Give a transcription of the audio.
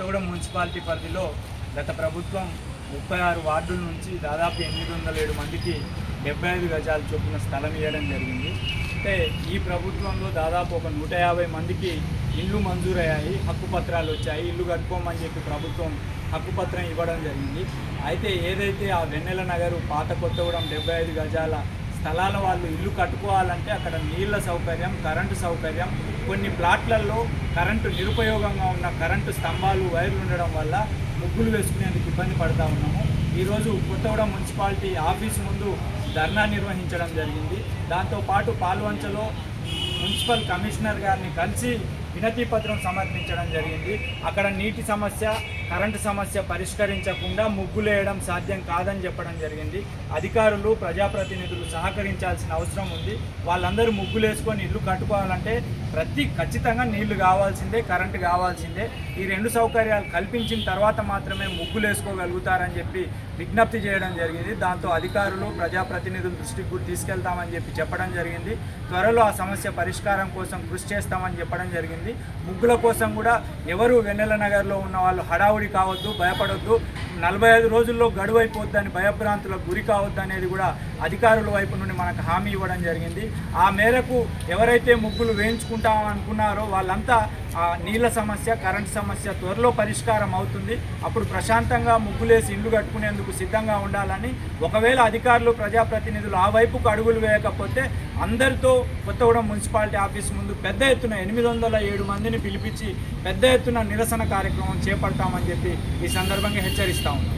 Kothagudem municipality పరిధిలో గత ప్రభుత్వం ముప్పై ఆరు వార్డుల నుంచి దాదాపు ఎనిమిది వందల ఏడు మందికి డెబ్బై ఐదు గజాలు చొప్పున స్థలం ఇవ్వడం జరిగింది. అంటే ఈ ప్రభుత్వంలో దాదాపు ఒక నూట యాభై మందికి ఇల్లు మంజూరయ్యాయి హక్కు పత్రాలు వచ్చాయి ఇల్లు కట్టుకోమని చెప్పి ప్రభుత్వం హక్కు పత్రం ఇవ్వడం జరిగింది. అయితే ఏదైతే ఆ వెన్నెల నగరు పాత కొత్తగూడెం డెబ్బై ఐదు గజాల స్థలాల వాళ్ళు ఇల్లు కట్టుకోవాలంటే అక్కడ నీళ్ళ సౌకర్యం కరెంటు సౌకర్యం. కొన్ని ప్లాట్లలో కరెంటు నిరుపయోగంగా ఉన్న కరెంటు స్తంభాలు వైర్లు ఉండడం వల్ల ముగ్గులు వేసుకునేందుకు ఇబ్బంది పడతా ఉన్నాము. ఈరోజు కొత్తగూడెం మున్సిపాలిటీ ఆఫీస్ ముందు ధర్నా నిర్వహించడం జరిగింది. దాంతోపాటు పాల్వంచలో మున్సిపల్ కమిషనర్ గారిని కలిసి వినతి పత్రం సమర్పించడం జరిగింది. అక్కడ నీటి సమస్య కరెంటు సమస్య పరిష్కరించకుండా ముగ్గులేయడం సాధ్యం కాదని చెప్పడం జరిగింది. అధికారులు ప్రజాప్రతినిధులు సహకరించాల్సిన అవసరం ఉంది. వాళ్ళందరూ ముగ్గులేసుకొని ఇల్లు కట్టుకోవాలంటే ప్రతి ఖచ్చితంగా నీళ్ళు కావాల్సిందే కరెంటు కావాల్సిందే. ఈ రెండు సౌకర్యాలు కల్పించిన తర్వాత మాత్రమే ముగ్గులు వేసుకోగలుగుతారని చెప్పి విజ్ఞప్తి చేయడం జరిగింది. దాంతో అధికారులు ప్రజాప్రతినిధుల దృష్టికి కూడా తీసుకెళ్తామని చెప్పి చెప్పడం జరిగింది. త్వరలో ఆ సమస్య పరిష్కారం కోసం కృషి చేస్తామని చెప్పడం జరిగింది. ముగ్గుల కోసం కూడా ఎవరు వెన్నెల నగర్లో ఉన్న వాళ్ళు హడావుడి కావద్దు భయపడొద్దు. నలభై ఐదు రోజుల్లో గడువు అయిపోద్దని భయభ్రాంతులకు గురి కావద్దు అనేది కూడా అధికారుల వైపు నుండి మనకు హామీ ఇవ్వడం జరిగింది. ఆ మేరకు ఎవరైతే ముగ్గులు వేయించుకుంటాం అనుకున్నారో వాళ్ళంతా ఆ నీళ్ళ సమస్య కరెంట్ సమస్య త్వరలో పరిష్కారం అవుతుంది. అప్పుడు ప్రశాంతంగా ముగ్గులేసి ఇల్లు కట్టుకునేందుకు సిద్ధంగా ఉండాలని ఒకవేళ అధికారులు ప్రజాప్రతినిధులు ఆ వైపుకు అడుగులు వేయకపోతే అందరితో కొత్తగూడెం మున్సిపాలిటీ ఆఫీస్ ముందు పెద్ద ఎత్తున ఎనిమిది వందల ఏడు మందిని పిలిపించి పెద్ద ఎత్తున నిరసన కార్యక్రమం చేపడతామని చెప్పి ఈ సందర్భంగా హెచ్చరిస్తా ఉన్నాం.